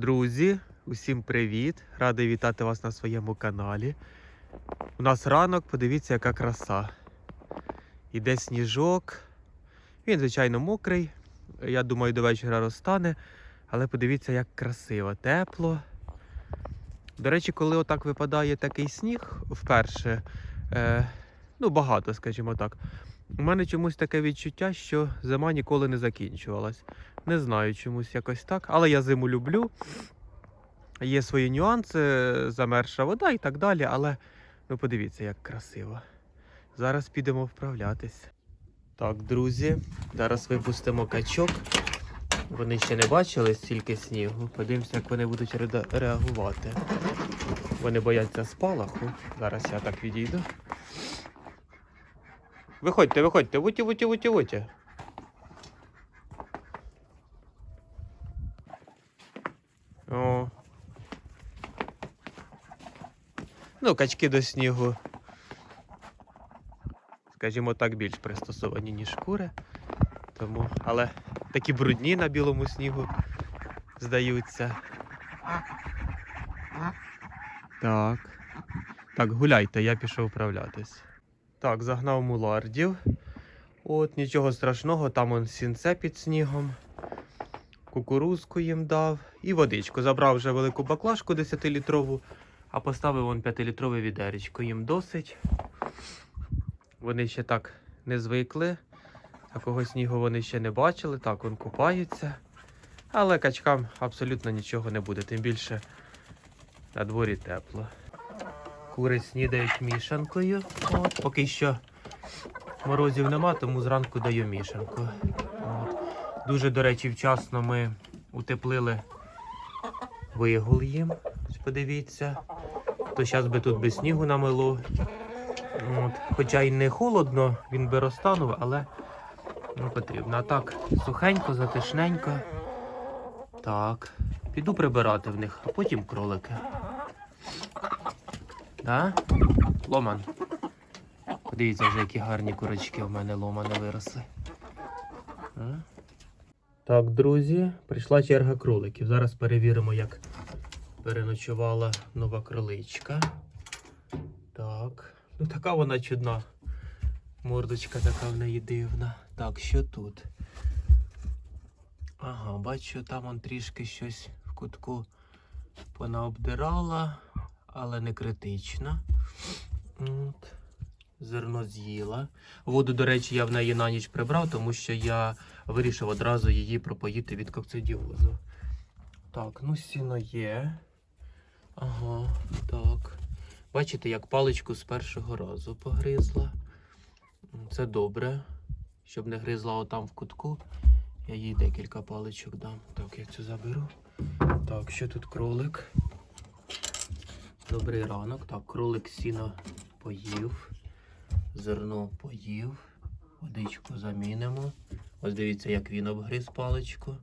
Друзі, усім привіт! Радий вітати вас на своєму каналі. У нас ранок, подивіться, яка краса. Іде сніжок. Він, звичайно, мокрий. Я думаю, до вечора розтане. Але подивіться, як красиво, тепло. До речі, коли отак випадає такий сніг вперше, е, ну багато, скажімо так. У мене чомусь таке відчуття, що зима ніколи не закінчувалась. Не знаю, чомусь якось так. Але я зиму люблю. Є свої нюанси, замерша вода і так далі, але ну подивіться, як красиво. Зараз підемо вправлятись. Так, друзі, зараз випустимо качок. Вони ще не бачили стільки снігу. Подивимося, як вони будуть реагувати. Вони бояться спалаху. Зараз я так відійду. Виходьте, виходьте, вуті, вуті, вуті, вуті. О. Ну, качки до снігу. Скажімо так, більш пристосовані, ніж кури. Тому, але такі брудні на білому снігу здаються. Так. Так, гуляйте, я пішов вправлятись. Так, загнав мулардів. От, нічого страшного, там он сінце під снігом. Кукурузку їм дав і водичку. Забрав вже велику баклажку 10-літрову, а поставив вон 5-літрове відеречко. Їм досить. Вони ще так не звикли. Такого снігу вони ще не бачили. Так, вон купаються. Але качкам абсолютно нічого не буде, тим більше на дворі тепло. Кури снідають мішанкою. От, поки що морозів нема, тому зранку даю мішанку. Дуже, до речі, вчасно ми утеплили вигул їм. Подивіться. То зараз би тут без снігу намило. От. Хоча й не холодно, він би розтанув, але ну, потрібно. А так, сухенько, затишненько. Так. Піду прибирати в них, а потім кролики. Да? Ломан. Подивіться вже, які гарні курочки в мене ломани виросли. А? Так, друзі, прийшла черга кроликів. Зараз перевіримо, як переночувала нова кроличка. Так. Ну така вона чудна. Мордочка така в неї дивна. Так, що тут? Ага, бачу, там он трішки щось в кутку понаобдирала, але не критично. От. Зерно з'їла. Воду, до речі, я в неї на ніч прибрав, тому що я вирішив одразу її пропоїти від кокцидіозу. Так, ну сіно є. Ага, так. Бачите, як паличку з першого разу погризла. Це добре. Щоб не гризла отам в кутку. Я їй декілька паличок дам. Так, я цю заберу. Так, що тут кролик? Добрий ранок. Так, кролик сіно поїв. Зерно поїв. Водичку замінимо. Ось дивіться, як він обгриз паличку.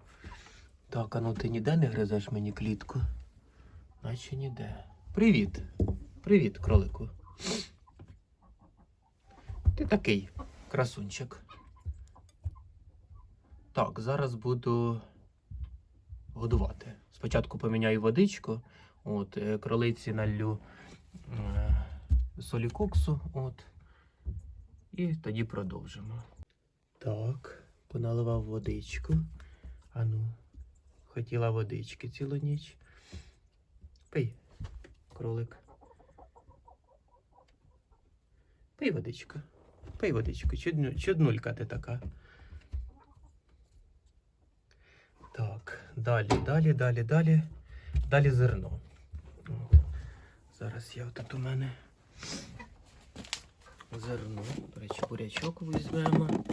Так, а ну ти ніде не гризеш мені клітку? Наче ніде. Привіт. Привіт, кролику. Ти такий красунчик. Так, зараз буду годувати. Спочатку поміняю водичку. От, е, кролиці налью е, солі коксу. От. І тоді продовжимо. Так, поналивав водичку. Ану, хотіла водички цілу ніч. Пий, кролик. Пий водичку. Пий водичку. Чудну, чуднулька ти така. Так, далі, далі, далі, далі. Далі зерно. От. Зараз я отут у мене зерно. До речі, бурячок візьмемо.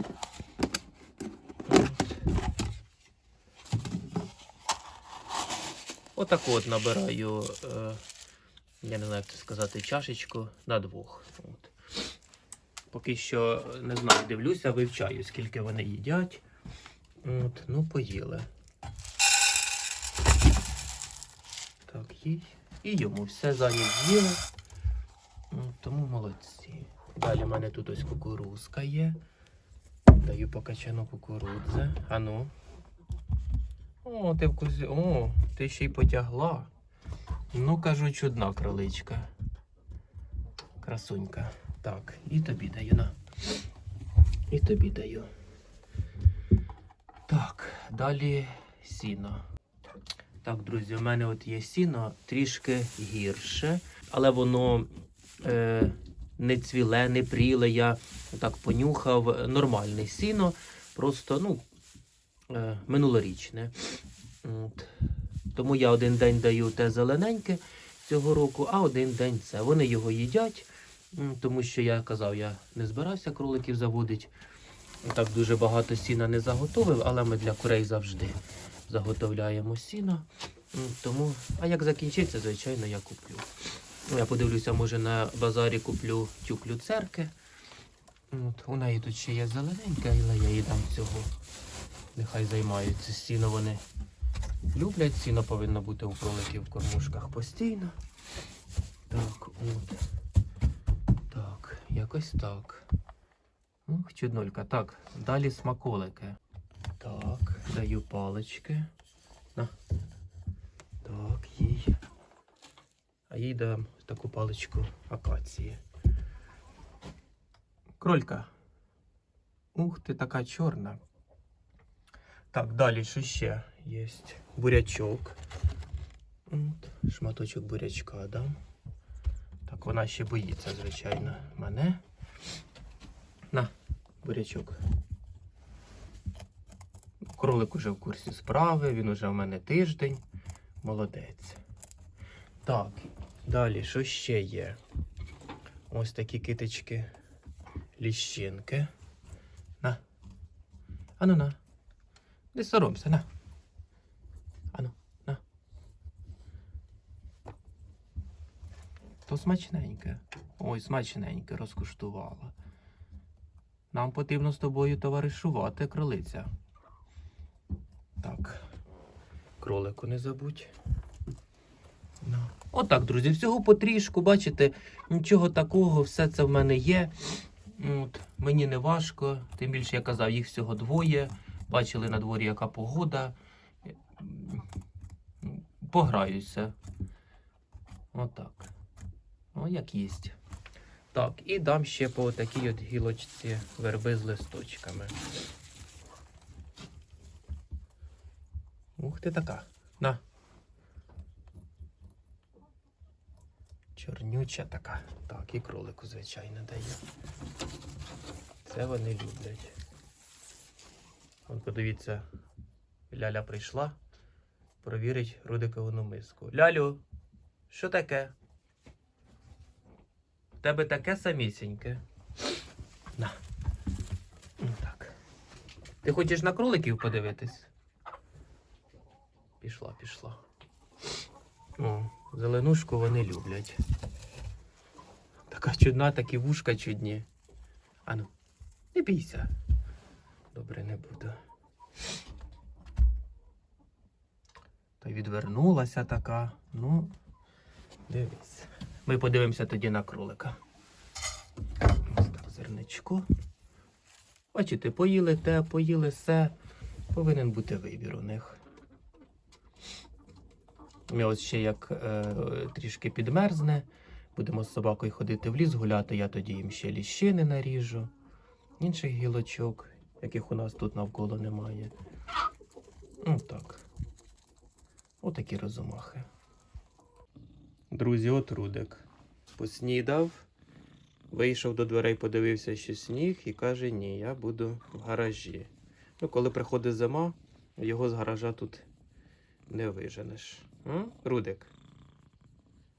От. От набираю, е, я не знаю, як це сказати, чашечку на двох. От. Поки що не знаю, дивлюся, вивчаю, скільки вони їдять. От, ну, поїли. Так, їй. І йому все за з'їли. Тому молодці. Далі в мене тут ось кукурузка є. Даю покачану кукурудзи. Ану. О, ти вкуси. О, ти ще й потягла. Ну, кажу, чудна кроличка. Красунька. Так, і тобі даю на. І тобі даю. Так, далі сіно. Так, друзі, у мене от є сіно трішки гірше, але воно е, не цвіле, не пріле. Я так понюхав. Нормальне сіно, просто ну, е, минулорічне. От. Тому я один день даю те зелененьке цього року, а один день це. Вони його їдять, тому що я казав, я не збирався кроликів заводити. Так дуже багато сіна не заготовив, але ми для курей завжди заготовляємо сіно. Тому, а як закінчиться, звичайно, я куплю. Ну, Я подивлюся, може на базарі куплю тюк люцерки. От, у неї тут ще є зелененька, але я їй дам цього. Нехай займаються сіно вони люблять. Сіно повинно бути у кроликів в кормушках постійно. Так, от. Так, якось так. Ух, чуднулька. Так, далі смаколики. Так, даю палички. На. Так, їй. А їй дам таку паличку акації. Кролька. Ух ти, така чорна. Так, далі що ще є? Бурячок. От, шматочок бурячка дам. Так, вона ще боїться, звичайно, мене. На, бурячок. Кролик уже в курсі справи, він уже в мене тиждень. Молодець. Так, далі, що ще є? Ось такі китички ліщинки. На. Ану на. Не соромся, на. Ану, на. То смачненьке. Ой, смачненьке розкуштувала. Нам потрібно з тобою товаришувати, кролиця. Так. Кролику не забудь. На. Отак, друзі, всього потрішку, бачите, нічого такого, все це в мене є. От, мені не важко, тим більше я казав, їх всього двоє. Бачили на дворі, яка погода. Пограюся. Отак. О, як їсть. Так, і дам ще по такій от гілочці верби з листочками. Ух ти така. На. Чорнюча така. Так, і кролику, звичайно, даю. Це вони люблять. Вон подивіться, Ляля прийшла провірить Рудиковину миску. Лялю, що таке? В тебе таке самісіньке. На. Ну, Так. Ти хочеш на кроликів подивитись? Пішла, пішла. О, зеленушку вони люблять. Така чудна, такі вушка чудні. Ану, не бійся. Добре, не буду. Та відвернулася така. Ну, дивись. Ми подивимося тоді на кролика. Ось так, зерничко. Бачите, поїли те, поїли все. Повинен бути вибір у них. І ось ще як е, трішки підмерзне. Будемо з собакою ходити в ліс гуляти, я тоді їм ще ліщини наріжу, інших гілочок, яких у нас тут навколо немає. Ну так. Отакі розумахи. Друзі, от Рудик. Поснідав, вийшов до дверей, подивився, що сніг, і каже: ні, я буду в гаражі. Ну, коли приходить зима, його з гаража тут не виженеш. Рудик.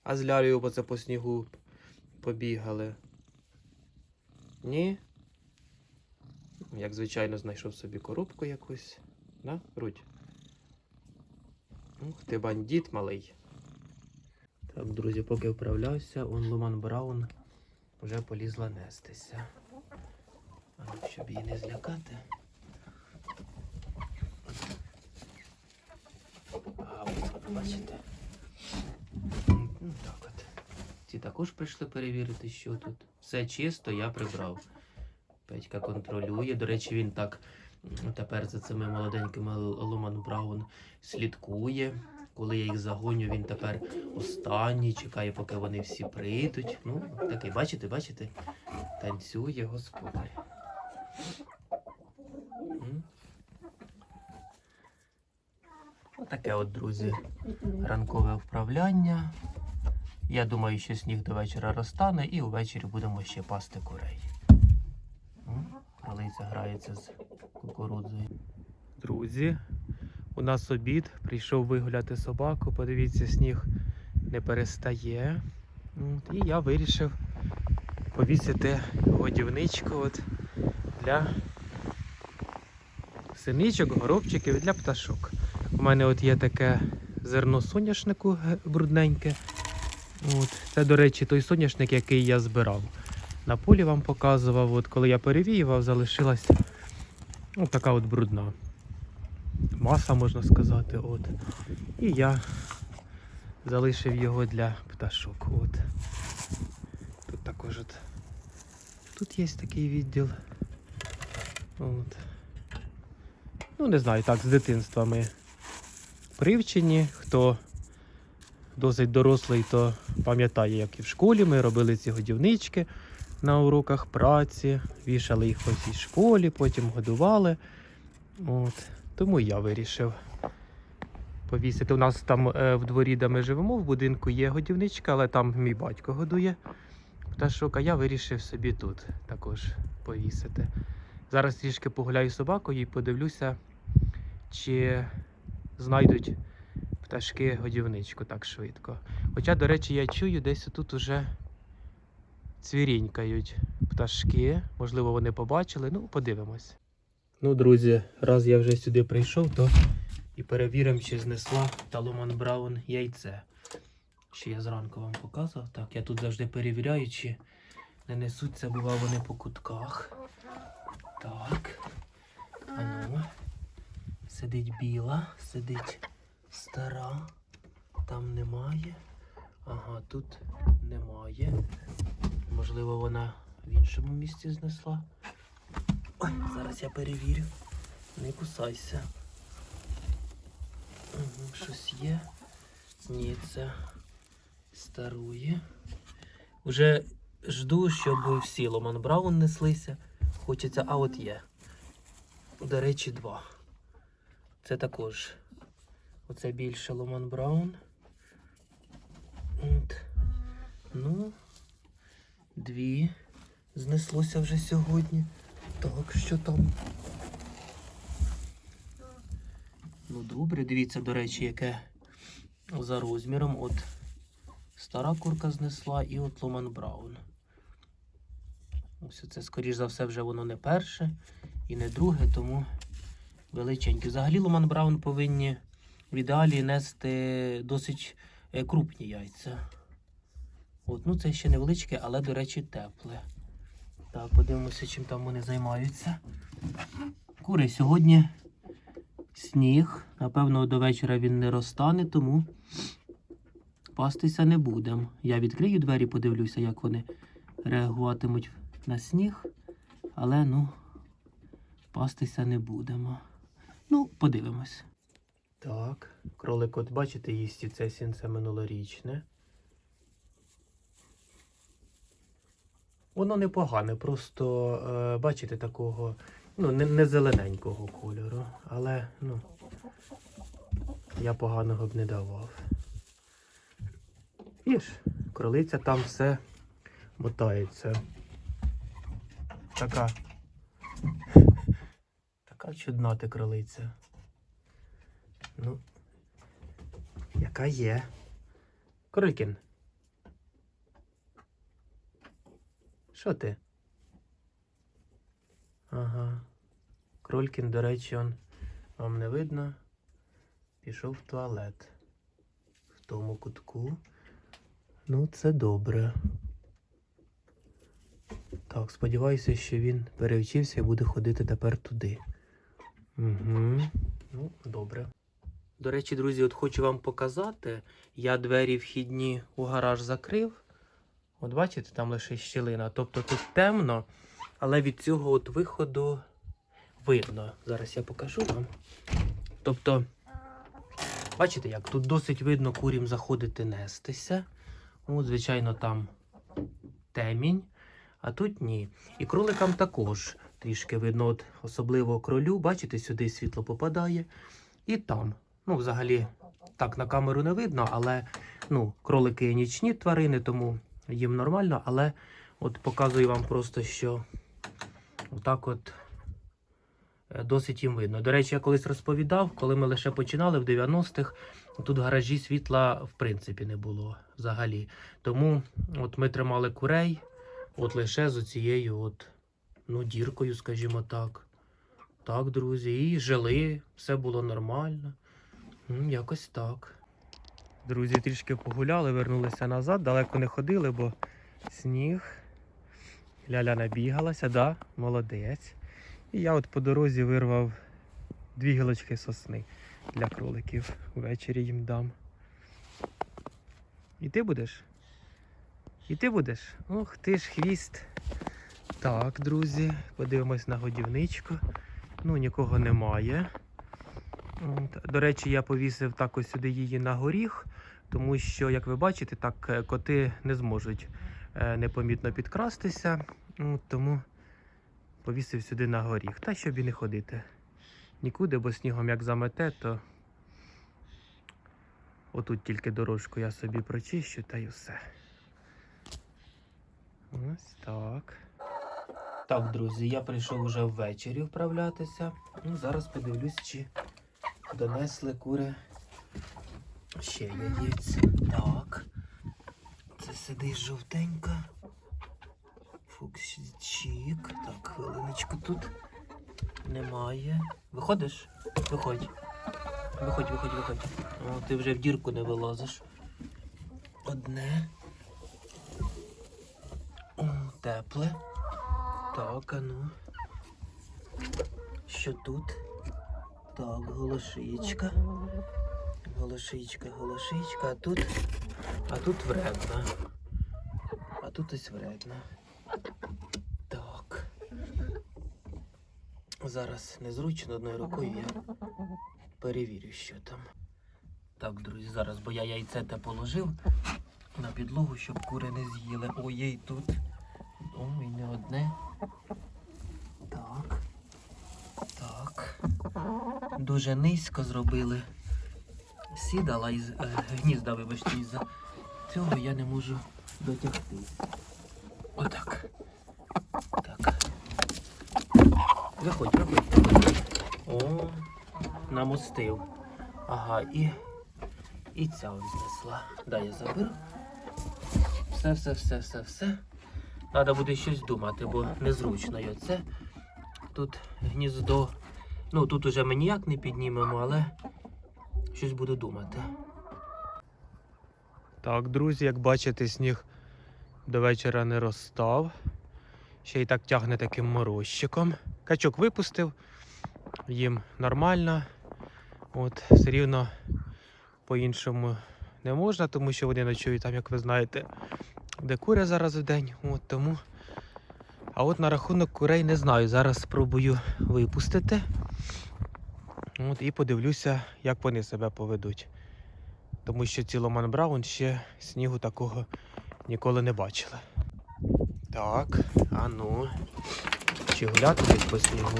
А з лялею по по снігу побігали. Ні? Як звичайно, знайшов собі коробку якусь. На, Рудь. Ух ти бандит малий. Так, друзі, поки вправлявся, он Луман Браун вже полізла нестися. А щоб її не злякати. А, от, бачите. Ну, так от. Ці також прийшли перевірити, що тут. Все чисто, я прибрав. Петька контролює. До речі, він так тепер за цими молоденькими Ломан Браун слідкує. Коли я їх загоню, він тепер останній, чекає, поки вони всі прийдуть. Ну, такий, бачите, бачите, танцює господар. Отаке от, друзі, ранкове вправляння. Я думаю, що сніг до вечора розтане і увечері будемо ще пасти курей. Кролиця грається з кукурудзою. Друзі, у нас обід. Прийшов вигуляти собаку. Подивіться, сніг не перестає. І я вирішив повісити годівничку от для синичок, горобчиків і для пташок. У мене от є таке зерно соняшнику брудненьке. От. Це, до речі, той соняшник, який я збирав. На полі вам показував, от коли я перевіював, залишилась от така от брудна маса, можна сказати. От. І я залишив його для пташок. От. Тут також от. Тут є такий відділ. От. Ну, не знаю, так, з дитинства ми привчені. Хто досить дорослий, то пам'ятає, як і в школі ми робили ці годівнички на уроках праці, вішали їх по всій школі, потім годували. От. Тому я вирішив повісити. У нас там е, в дворі, де ми живемо, в будинку є годівничка, але там мій батько годує пташок, а я вирішив собі тут також повісити. Зараз трішки погуляю собакою і подивлюся, чи знайдуть пташки годівничку так швидко. Хоча, до речі, я чую, десь тут уже цвірінькають пташки. Можливо, вони побачили. Ну, подивимось. Ну, друзі, раз я вже сюди прийшов, то і перевіримо, чи знесла Таломан Браун яйце. Що я зранку вам показував. Так, я тут завжди перевіряю, чи не несуться, бува вони по кутках. Так. А ну. Сидить біла, сидить стара. Там немає. Ага, тут немає. Можливо, вона в іншому місці знесла. Ой, зараз я перевірю. Не кусайся. Щось є. Ні, це старує. Уже жду, щоб всі Ломан Браун неслися. Хочеться, а от є. До речі, два. Це також. Оце більше Ломан Браун. От. Ну, дві знеслося вже сьогодні. Так, що там? Ну, добре, дивіться, до речі, яке за розміром. От стара курка знесла і от Ломан Браун. Ось це, скоріш за все, вже воно не перше і не друге, тому величеньке. Взагалі Ломан Браун повинні в ідеалі нести досить е, крупні яйця. От, ну це ще невеличке, але, до речі, тепле. Так, подивимося, чим там вони займаються. Кури, сьогодні сніг. Напевно, до вечора він не розтане, тому пастися не будемо. Я відкрию двері, подивлюся, як вони реагуватимуть на сніг. Але ну, пастися не будемо. Ну, подивимось. Так, кролик, от бачите, їсть це сінце минулорічне. Воно непогане, просто е, бачите такого, ну, не, не зелененького кольору, але ну, я поганого б не давав. І ж, кролиця там все мотається. Така. Чудна ти кролиця. Ну, яка є. Кролькін. Що ти? Ага. Кролькін, до речі, он вам не видно. Пішов в туалет. В тому кутку. Ну, це добре. Так, сподіваюся, що він перевчився і буде ходити тепер туди. Угу. Ну, добре. До речі, друзі, от хочу вам показати. Я двері вхідні у гараж закрив. От бачите, там лише щілина. Тобто тут темно, але від цього от виходу видно. Зараз я покажу вам. Тобто, бачите, як тут досить видно курям заходити нестися. От, звичайно, там темінь, а тут ні. І кроликам також трішки видно, от, особливо кролю, бачите, сюди світло попадає. І там. Ну, взагалі, так на камеру не видно, але ну, кролики нічні тварини, тому їм нормально, але от показую вам просто, що отак от е, досить їм видно. До речі, я колись розповідав, коли ми лише починали в 90-х, тут в гаражі світла в принципі не було взагалі. Тому от ми тримали курей от лише з цією от, ну, діркою, скажімо так. Так, друзі, і жили, все було нормально. М, Якось так. Друзі, трішки погуляли, вернулися назад, далеко не ходили, бо сніг. Ляля набігалася, да, молодець. І я от по дорозі вирвав дві гілочки сосни для кроликів. Ввечері їм дам. І ти будеш? І ти будеш? Ох, ти ж хвіст. Так, друзі, подивимось на годівничку. Ну, нікого немає. До речі, я повісив так ось сюди її на горіх, тому що, як ви бачите, так е, коти не зможуть е, непомітно підкрастися. Тому повісив сюди на горіх. Та щоб і не ходити нікуди, бо снігом як замете, то отут тільки дорожку я собі прочищу та й усе. Ось так. Так, друзі, я прийшов уже ввечері вправлятися. Ну, зараз подивлюсь, чи донесли кури ще яєць. Так. Це сидить жовтенька. Фуксічик. Так, хвилиночку тут немає. Виходиш? Виходь. Виходь, виходь, виходь. О, ти вже в дірку не вилазиш. Одне. О, тепле. Так, а ну. Що тут? Так, голошичка. Голошичка, голошичка, а тут. А тут вредна. А тут ось вредна. Так. Зараз незручно одною рукою я перевірю, що там. Так, друзі, зараз, бо я яйце те положив на підлогу, щоб кури не з'їли. Ой, тут. Ой, не одне. Так. Так. Дуже низько зробили. Сідала із е, гнізда, вибачте, із-за цього я не можу дотягти. Отак. Так. Виходь, виходь. О, намостив. Ага, і. І ця ось знесла. Дай я заберу. Все, все, все, все, все. Треба буде щось думати, бо незручно і оце. Тут гніздо. Ну, тут уже ми ніяк не піднімемо, але щось буду думати. Так, друзі, як бачите, сніг до вечора не розстав. Ще й так тягне таким морозчиком. Качок випустив, їм нормально. От, все рівно по-іншому не можна, тому що вони ночують там, як ви знаєте, де куря зараз в день. От тому. А от на рахунок курей не знаю. Зараз спробую випустити. От, і подивлюся, як вони себе поведуть. Тому що ці Браун ще снігу такого ніколи не бачили. Так, а ну. Чи гуляти десь по снігу?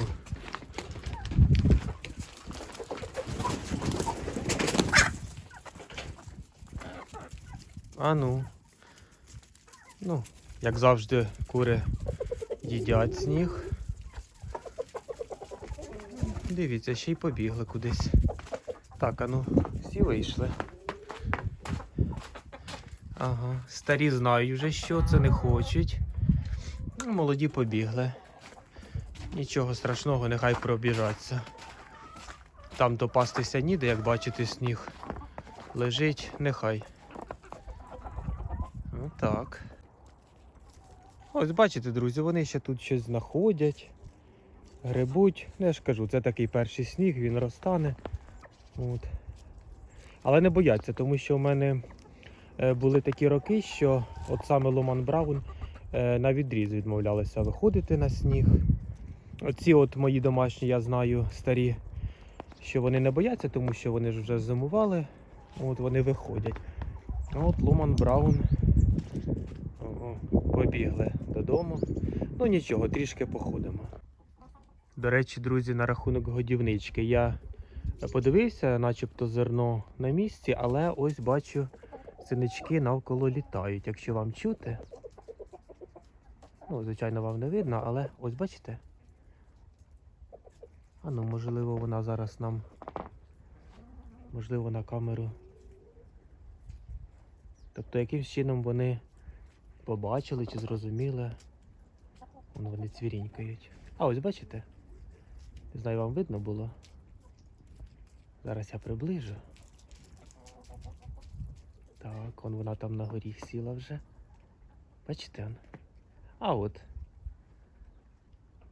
А ну. Ну, як завжди, кури їдять сніг. Дивіться, ще й побігли кудись. Так, а ну, всі вийшли. Ага, старі знають вже, що це не хочуть. Ну, молоді побігли. Нічого страшного, нехай пробіжаться. Там то пастися ніде, як бачите, сніг лежить, нехай. Ну так. Ось бачите, друзі, вони ще тут щось знаходять, грибуть. Ну, я ж кажу, це такий перший сніг, він розтане. От. Але не бояться, тому що в мене е, були такі роки, що от саме Ломан Браун е, на відріз відмовлялися виходити на сніг. Оці от мої домашні, я знаю, старі, що вони не бояться, тому що вони ж вже зимували. От вони виходять. От Луман Браун побігли додому. Ну нічого, трішки походимо. До речі, друзі, на рахунок годівнички. Я подивився, начебто зерно на місці, але ось бачу, синички навколо літають. Якщо вам чути. Ну, звичайно, вам не видно, але ось бачите. А ну, можливо, вона зараз нам. Можливо, на камеру. Тобто, якимсь чином вони побачили чи зрозуміли. Вон вони цвірінькають. А ось бачите? Не знаю, вам видно було. Зараз я приближу. Так, он вона там на горі сіла вже. Бачите? А от.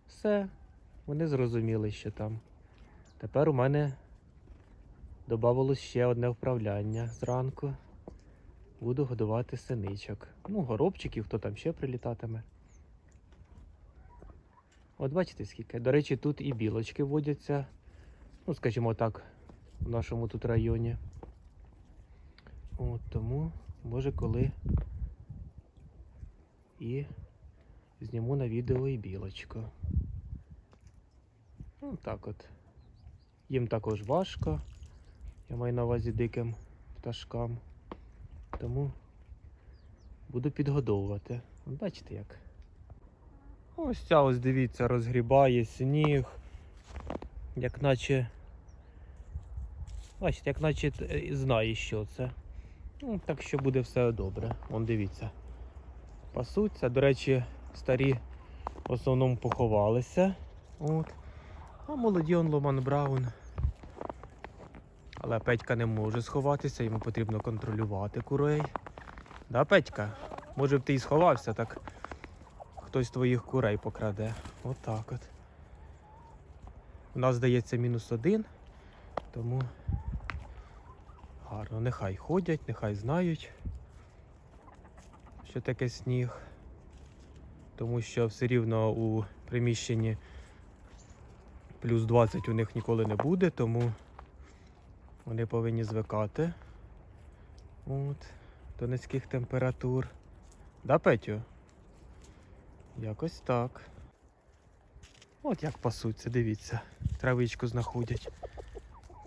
Все. Вони зрозуміли, що там. Тепер у мене додавалось ще одне вправляння зранку. Буду годувати синичок. Ну, горобчиків, хто там ще прилітатиме. От бачите скільки. До речі, тут і білочки водяться. Ну, скажімо так, в нашому тут районі. От тому, може, коли і зніму на відео і білочку. Ну, так от. Їм також важко. Я маю на увазі диким пташкам. Тому буду підгодовувати. Бачите як. Ось ця ось дивіться, розгрібає сніг. Як наче. Бачите, як наче е, знає, що це. Ну, так що буде все добре. Вон дивіться. Пасуться. До речі, старі в основному поховалися. От. А молоді он Ломан Браун. Але Петька не може сховатися, йому потрібно контролювати курей. Да, Петька? Може б ти і сховався, так хтось твоїх курей покраде. Отак от. У нас здається мінус один, тому гарно. Нехай ходять, нехай знають, що таке сніг. Тому що все рівно у приміщенні плюс 20 у них ніколи не буде, тому вони повинні звикати От, до низьких температур. Да, Петю? Якось так. От як пасуться, дивіться. Травичку знаходять.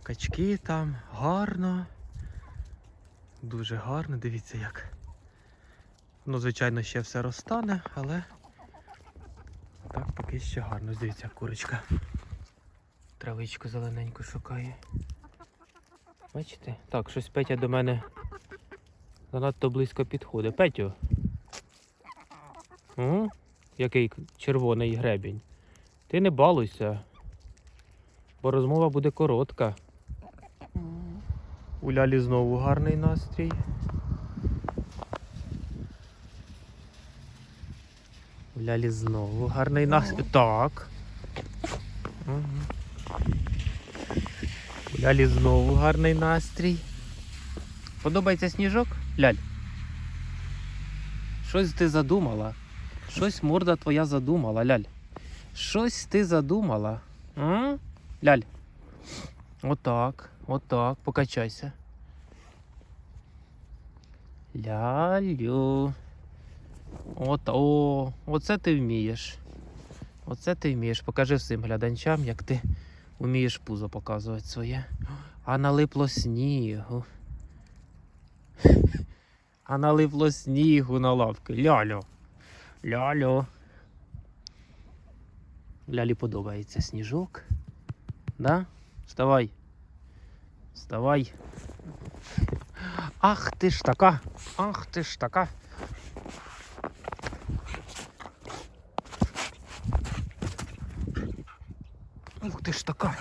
Качки там, гарно. Дуже гарно, дивіться як. Ну, звичайно, ще все розтане, але так поки ще гарно. Дивіться, курочка. Травичку зелененьку шукає. Бачите? Так, щось Петя до мене занадто близько підходить. Петю. Угу. Який червоний гребінь. Ти не балуйся, бо розмова буде коротка. У Лялі знову гарний настрій. У Лялі знову гарний настрій. Так. Угу. Лялі знову гарний настрій. Подобається сніжок? Ляль. Щось ти задумала. Щось морда твоя задумала, Ляль. Щось ти задумала. А? Ляль. Отак, отак, покачайся. Лялю. От, о, оце ти вмієш. Оце ти вмієш. Покажи всім глядачам, як ти вмієш пузо показувати своє. А налипло снігу. А налипло снігу на лавки. Лялю. Лялю. Лялі подобається сніжок. Да? Вставай. Вставай. Ах ти ж така. Ах ти ж така. Ух ти ж така.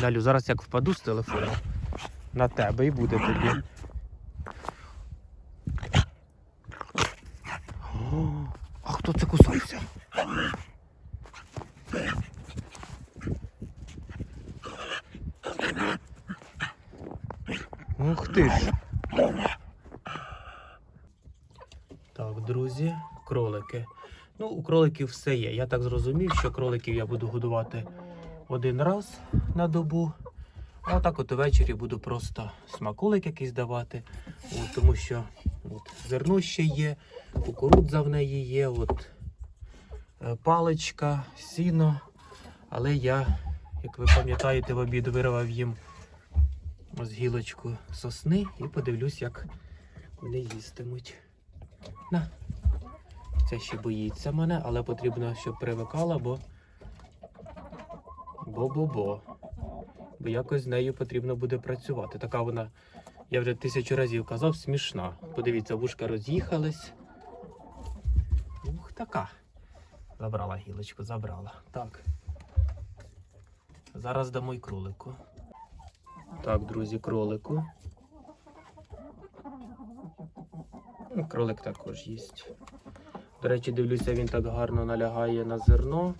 Далю, зараз як впаду з телефону на тебе і буде тобі. О, а хто це кусався? Ух ти ж. Так, друзі, кролики. Ну, кроликів все є. Я так зрозумів, що кроликів я буду годувати один раз на добу. А отак от увечері буду просто смаколик якийсь давати. От, тому що от, зерно ще є, кукурудза в неї є, от, е, паличка, сіно. Але я, як ви пам'ятаєте, в обід вирвав їм ось гілочку сосни і подивлюсь, як вони їстимуть. На. Це ще боїться мене, але потрібно, щоб привикала, бо. Бо-бо-бо. Бо якось з нею потрібно буде працювати. Така вона, я вже тисячу разів казав, смішна. Подивіться, вушка роз'їхались. Ух, така. Забрала гілочку, забрала. Так. Зараз дамо й кролику. Так, друзі, кролику. Кролик також їсть. До речі, дивлюся, він так гарно налягає на зерно.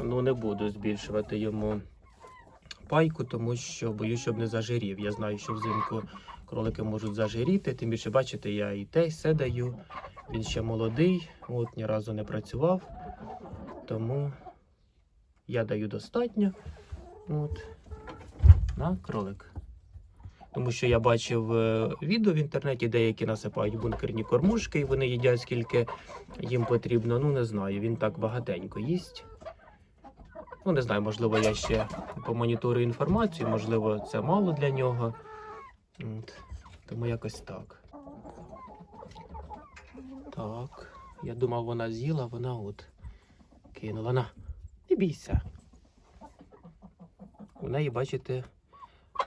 Ну, не буду збільшувати йому пайку, тому що боюсь, щоб не зажирів. Я знаю, що взимку кролики можуть зажиріти. Тим більше, бачите, я і те, і все даю. Він ще молодий, от ні разу не працював. Тому я даю достатньо. От, на кролик. Тому що я бачив е, відео в інтернеті, деякі насипають бункерні кормушки, і вони їдять скільки їм потрібно. Ну, не знаю, він так багатенько їсть. Ну, не знаю, можливо, я ще помоніторю інформацію, можливо, це мало для нього. От. Тому якось так. Так. Я думав, вона з'їла, вона от кинула. На, не бійся. У неї, бачите,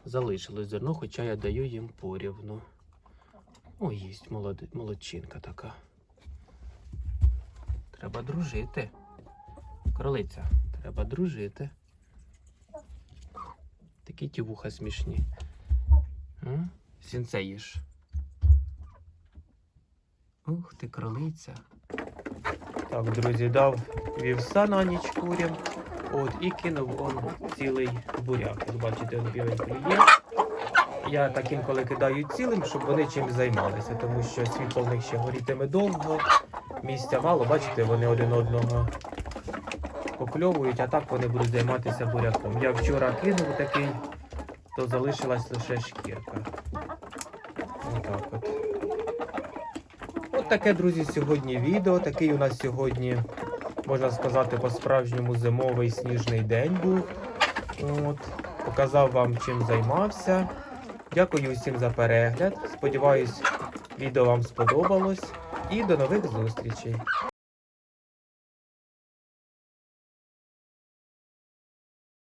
залишилось зерно, хоча я даю їм порівну. О, їсть молоди... молодчинка така. Треба дружити. Кролиця, треба дружити. Такі ті вуха смішні. А? Сінце їж. Ух ти, кролиця. Так, друзі, дав вівса на ніч курям. От, і кинув он цілий буряк. От бачите, он півень клює. Я так інколи кидаю цілим, щоб вони чим займалися, тому що світло в них ще горітиме довго, місця мало, бачите, вони один одного покльовують, а так вони будуть займатися буряком. Я вчора кинув такий, то залишилась лише шкірка. Отак от. От таке, друзі, сьогодні відео. Такий у нас сьогодні, можна сказати, по-справжньому зимовий сніжний день був. От. Показав вам, чим займався. Дякую усім за перегляд. Сподіваюсь, відео вам сподобалось. І до нових зустрічей.